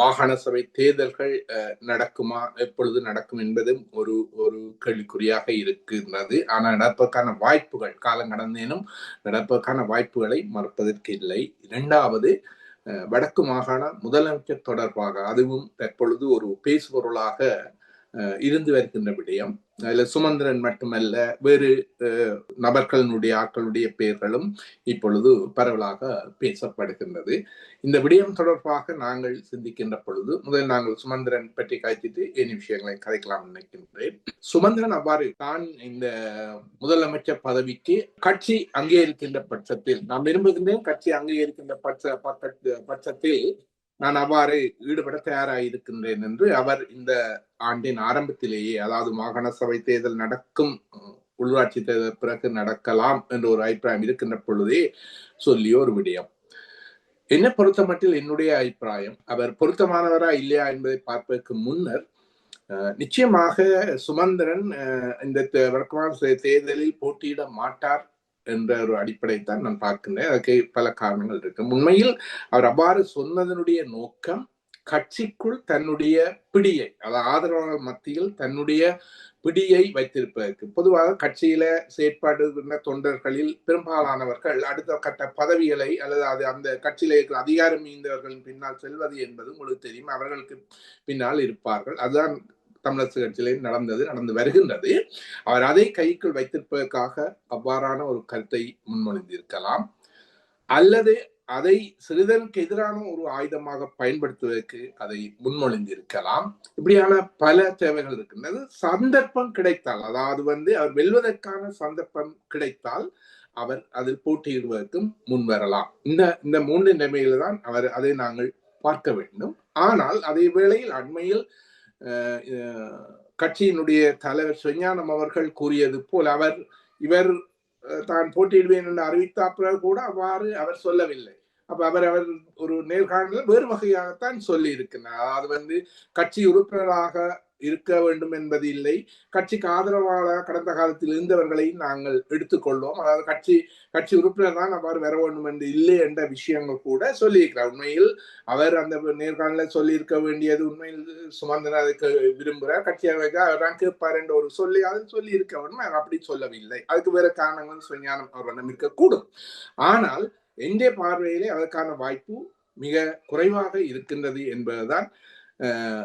மாகாண சபை தேர்தல்கள் நடக்குமா எப்பொழுது நடக்கும் என்பதும் ஒரு ஒரு கேள்விக்குறியாக இருக்கின்றது. ஆனால் நடப்பதற்கான வாய்ப்புகள் காலம் கடந்தேனும் நடப்பதற்கான வாய்ப்புகளை மறுப்பதற்கு இல்லை. இரண்டாவது வடக்கு மாகாண முதலமைச்சர் தொடர்பாக அதுவும் தற்பொழுது ஒரு பேசுபொருளாக இருந்து வருகின்ற விடயம். அதில் சுமந்திரன் மட்டுமல்ல வேறு நபர்களுடைய ஆட்களுடைய பெயர்களும் இப்பொழுது பரவலாக பேசப்படுகின்றது. இந்த விடயம் தொடர்பாக நாங்கள் சிந்திக்கின்ற பொழுது முதல் நாங்கள் சுமந்திரன் பற்றி காய்ச்சிட்டு என் விஷயங்களை கதைக்கலாம் நினைக்கின்றேன். சுமந்திரன் அவ்வாறு தான் இந்த முதலமைச்சர் பதவிக்கு கட்சி அங்கீகரிக்கின்ற பட்சத்தில் நான் விரும்புகின்றேன் கட்சி அங்கீகரிக்கின்ற பட்ச பட்சத்தில் நான் அவ்வாறு ஈடுபட தயாராயிருக்கின்றேன் என்று அவர் இந்த ஆண்டின் ஆரம்பத்திலேயே அதாவது மாகாண சபை தேர்தல் நடக்கும் உள்ளாட்சி தேர்தல் பிறகு நடக்கலாம் என்ற ஒரு அபிப்பிராயம் இருக்கின்ற பொழுதே சொல்லிய ஒரு விடயம். என்ன பொறுத்த மட்டில் என்னுடைய அபிப்பிராயம் அவர் பொருத்தமானவரா இல்லையா என்பதை பார்ப்பதற்கு முன்னர் நிச்சயமாக சுமந்திரன் இந்த வழக்கமான தேர்தலில் போட்டியிட மாட்டார். என்ற ஒரு அடிப்படைத்தான் நான் பார்க்கின்றேன். அதுக்கு பல காரணங்கள் இருக்கு. உண்மையில் அவர் அவ்வாறு சொன்னதனுடைய நோக்கம் கட்சிக்குள் தன்னுடைய பிடியை அதாவது ஆதரவாளர் மத்தியில் தன்னுடைய பிடியை வைத்திருப்பதற்கு. பொதுவாக கட்சியில செயற்பாடுகின்ற தொண்டர்களில் பெரும்பாலானவர்கள் அடுத்த கட்ட பதவிகளை அல்லது அது அந்த கட்சியில இருக்கிற அதிகாரம் மீந்தவர்களின் பின்னால் செல்வது என்பது உங்களுக்கு தெரியும். அவர்களுக்கு பின்னால் இருப்பார்கள். அதுதான் தமிழரசு கட்சியிலேயும் நடந்தது நடந்து வருகின்றது. அவர் அதை கைக்குள் வைத்திருப்பதற்காக அவ்வாறான ஒரு கருத்தை முன்மொழிந்திருக்கலாம். அல்லது அதை சிறிதனுக்கு எதிரான ஒரு ஆயுதமாக பயன்படுத்துவதற்கு அதை முன்மொழிந்திருக்கலாம். இப்படியான பல தேவைகள் இருக்கின்றது. சந்தர்ப்பம் கிடைத்தால் அதாவது வந்து அவர் வெல்வதற்கான சந்தர்ப்பம் கிடைத்தால் அவர் அதில் போட்டியிடுவதற்கும் முன்வரலாம் இந்த இந்த மூன்று நிலைமையில தான் அவர் அதை நாங்கள் பார்க்க வேண்டும். ஆனால் அதே வேளையில் அண்மையில் கட்சியினுடைய தலைவர் சுஞானம் அவர்கள் கூறியது போல் அவர் இவர் தான் போட்டியிடுவேன் என்று அறிவித்த கூட அவ்வாறு அவர் சொல்லவில்லை. அப்ப அவர் அவர் ஒரு நேர்காணலில் வேறு வகையாகத்தான் சொல்லி இருக்கிறார் அது வந்து கட்சி உறுப்பினராக இருக்க வேண்டும் என்பது இல்லை. கட்சிக்கு ஆதரவாக கடந்த காலத்தில் இருந்தவர்களை நாங்கள் எடுத்துக்கொள்வோம். அதாவது கட்சி கட்சி உறுப்பினர் தான் அவ்வாறு வர வேண்டும் என்று இல்லை என்ற விஷயங்கள் கூட சொல்லியிருக்கிறார். உண்மையில் அவர் அந்த நேர்காணல சொல்லியிருக்க வேண்டியது உண்மையில் சுமந்தன அதுக்கு விரும்புகிறார். கட்சியாக தான் கேட்பார் என்ற ஒரு சொல்லி அதில் சொல்லி இருக்க வேண்டும். அவர் அப்படி சொல்லவில்லை. அதுக்கு வேற காரணங்கள் சுஞானம் அவர்களிடம் இருக்கக்கூடும். ஆனால் எந்த பார்வையிலே அதற்கான வாய்ப்பு மிக குறைவாக இருக்கின்றது என்பதுதான்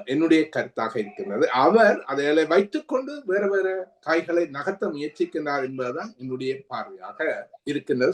என்னுடைய கருத்தாக இருக்கின்றது. அவர் அதை வைத்துக்கொண்டு வேற வேற காய்களை நகர்த்த முயற்சிக்கின்றார் என்பதுதான் என்னுடைய பார்வையாக இருக்கின்றது.